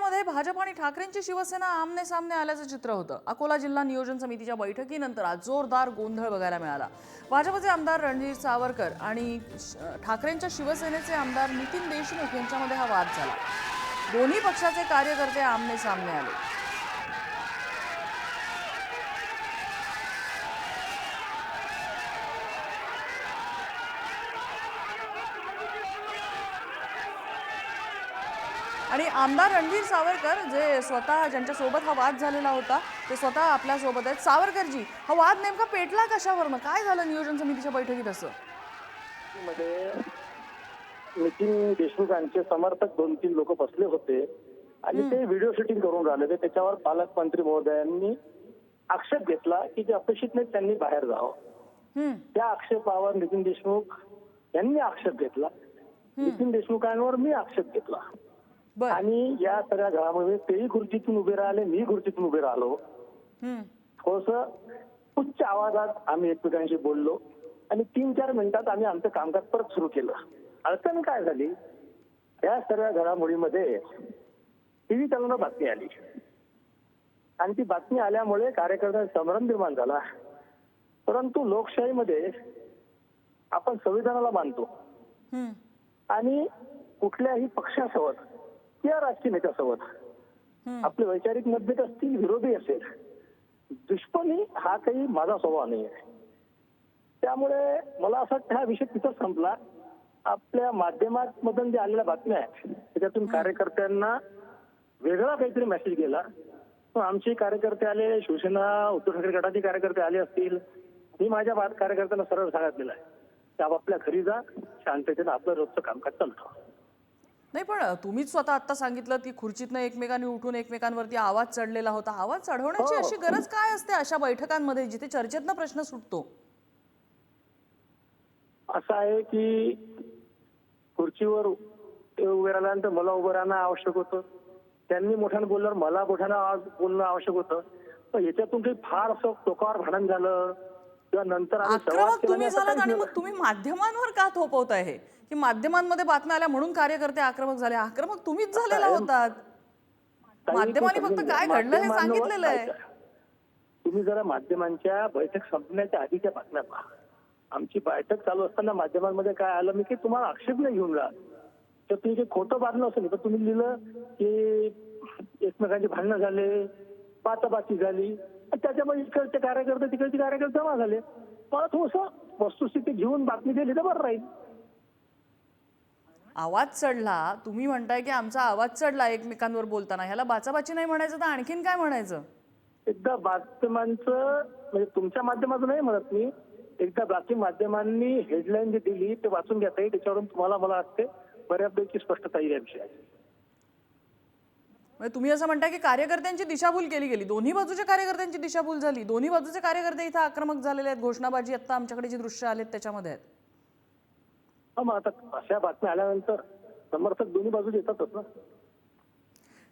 अकोल्यामध्ये भाजप आणि ठाकरेंची शिवसेना आमने सामने आल्याचं चित्र होतं. अकोला जिल्हा नियोजन समितीच्या बैठकीनंतर आज जोरदार गोंधळ बघायला मिळाला. भाजपचे आमदार रणधीर सावरकर आणि ठाकरेंच्या शिवसेनेचे आमदार नितीन देशमुख यांच्यामध्ये हा वाद झाला. दोन्ही पक्षाचे कार्यकर्ते आमने सामने आले. आणि आमदार रणधीर सावरकर जे स्वतः ज्यांच्या सोबत हा वाद झालेला होता ते स्वतः आपल्यासोबत आहेत. सावरकरजी हा वाद नेमका पेटला कशावरनं काय झालं नियोजन समितीच्या बैठकीत असं? मध्ये नितीन देशमुखांचे समर्थक दोन तीन लोक बसले होते आणि ते व्हिडिओ शूटिंग करून राहिले होते. त्याच्यावर पालकमंत्री महोदयांनी आक्षेप घेतला की जे अपेक्षित नाही त्यांनी बाहेर जावं. त्या आक्षेपावर नितीन देशमुख यांनी आक्षेप घेतला. नितीन देशमुखांवर मी आक्षेप घेतला. आणि या सगळ्या घडामोडी तेही खुर्चीतून उभे राहिले मी खुर्चीतून उभे राहिलो. थोडस उच्च आवाजात आम्ही एकमेकांशी बोललो आणि तीन चार मिनिटात आम्ही आमचं कामकाज परत सुरू केलं. अडचण काय झाली? या सगळ्या घडामोडीमध्ये टीव्ही चॅनलवर बातमी आली. आणि ती बातमी आल्यामुळे कार्यकर्त्यांचा संभ्रम निर्माण झाला. परंतु लोकशाहीमध्ये आपण संविधानाला मानतो. आणि कुठल्याही पक्षासोबत किंवा राजकीय नेत्यासोबत. आपले वैचारिक मतभेद असतील विरोधी असेल. दुष्पणी हा काही माझा स्वभाव नाही आहे त्यामुळे मला असं वाटतं हा विषय तिथंच संपला. आपल्या माध्यमात मधून जे आलेल्या बातम्या आहेत त्याच्यातून कार्यकर्त्यांना वेगळा काहीतरी मेसेज गेला. पण आमचे कार्यकर्ते आले शिवसेना उद्धव ठाकरे गटाचे कार्यकर्ते आले असतील. मी माझ्या कार्यकर्त्यांना सरळ सांगितलेलं आहे. त्या आपल्या घरी जा शांततेनं आपलं रोजचं कामकाज चालतं. नाही पण तुम्हीच स्वतः आता सांगितलं ती खुर्चीतनं एकमेकांनी उठून एकमेकांवरती आवाज चढलेला होता. आवाज चढवण्याची हो. अशी गरज काय असते अशा बैठकांमध्ये जिथे चर्चेतनं प्रश्न सुटतो? असं आहे की खुर्चीवर उभे राहिल्यानंतर मला उभं राहणं आवश्यक होतं. त्यांनी मोठ्यानं बोलल्यावर मला मोठ्यानं आवाज बोलणं आवश्यक होतं. पण याच्यातून काही फार असं टोकावर भांडण झालं किंवा नंतर आक्रमक तुम्ही झालात आणि. मग तुम्ही माध्यमांवर का थोपवताय हे? की माध्यमांमध्ये बातम्या आल्या म्हणून कार्यकर्ते आक्रमक झाले. आक्रमक तुम्हीच झालेला होतात. माध्यमांनी फक्त. काय घडलं हे सांगितलेलं आहे? तुम्ही जरा माध्यमांच्या बैठक संपण्याच्या आधीच्या बातम्या पहा. आमची बैठक चालू असताना माध्यमांमध्ये काय आलं? मी की तुम्हाला आक्षेप नाही घेऊन राहत तर तुम्ही काही खोटं बातमी असेल तर तुम्ही लिहिलं की एकमेकांचे भांडणं झाले बाचाबाची झाली. त्याच्यामुळे इकडचे कार्यकर्ते तिकडचे कार्यकर्ते जमा झाले. मला थोडस वस्तुस्थिती घेऊन बातमी दिली तर बरं राहील. आवाज चढला. तुम्ही म्हणताय की आमचा आवाज चढला एकमेकांवर बोलताना. ह्याला बाचाबाची नाही म्हणायचं तर आणखीन काय म्हणायचं? एकदा बातम्यांचं म्हणजे तुमच्या माध्यमातून नाही म्हणत मी. एकदा बाकी माध्यमांनी हेडलाईन जी दिली ते वाचून घेता येईल. त्याच्यावरून तुम्हाला मला वाटते बऱ्यापैकी स्पष्टता येईल या विषयाची. म्हणजे तुम्ही असं म्हणताय की कार्यकर्त्यांची दिशाभूल केली गेली. दोन्ही बाजूच्या कार्यकर्त्यांची दिशाभूल झाली. दोन्ही बाजूचे कार्यकर्ते इथं आक्रमक झालेले आहेत. घोषणाबाजी आता आमच्याकडे जी दृश्य आलेत त्याच्यामध्ये आहेत. हा मग आता अशा बातम्या आल्यानंतर समर्थक दोन्ही बाजू येतातच ना?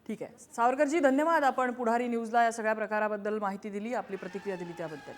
ठीक आहे. सावरकरजी धन्यवाद. आपण पुढारी न्यूजला या सगळ्या प्रकाराबद्दल माहिती दिली. आपली प्रतिक्रिया दिली त्याबद्दल.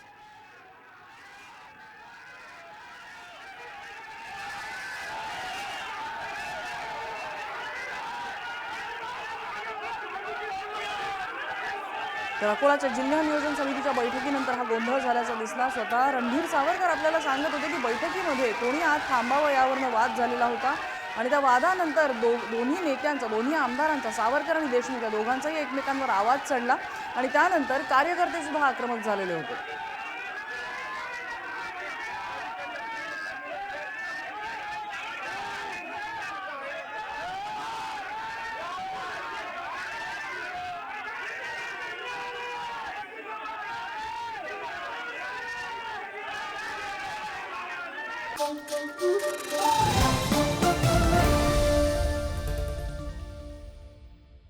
तर अकोलाच्या जिल्हा नियोजन समितीच्या बैठकीनंतर हा गोंधळ झाल्याचा दिसला. स्वतः रणधीर सावरकर आपल्याला सांगत होते की बैठकीमध्ये कोणी आज थांबावं यावरनं वाद झालेला होता. आणि त्या वादानंतर दो दोन्ही नेत्यांचा दोन्ही आमदारांचा सावरकर आणि देशमुख या दोघांचाही एकमेकांवर आवाज चढला. आणि त्यानंतर कार्यकर्तेसुद्धा आक्रमक झालेले होते. Música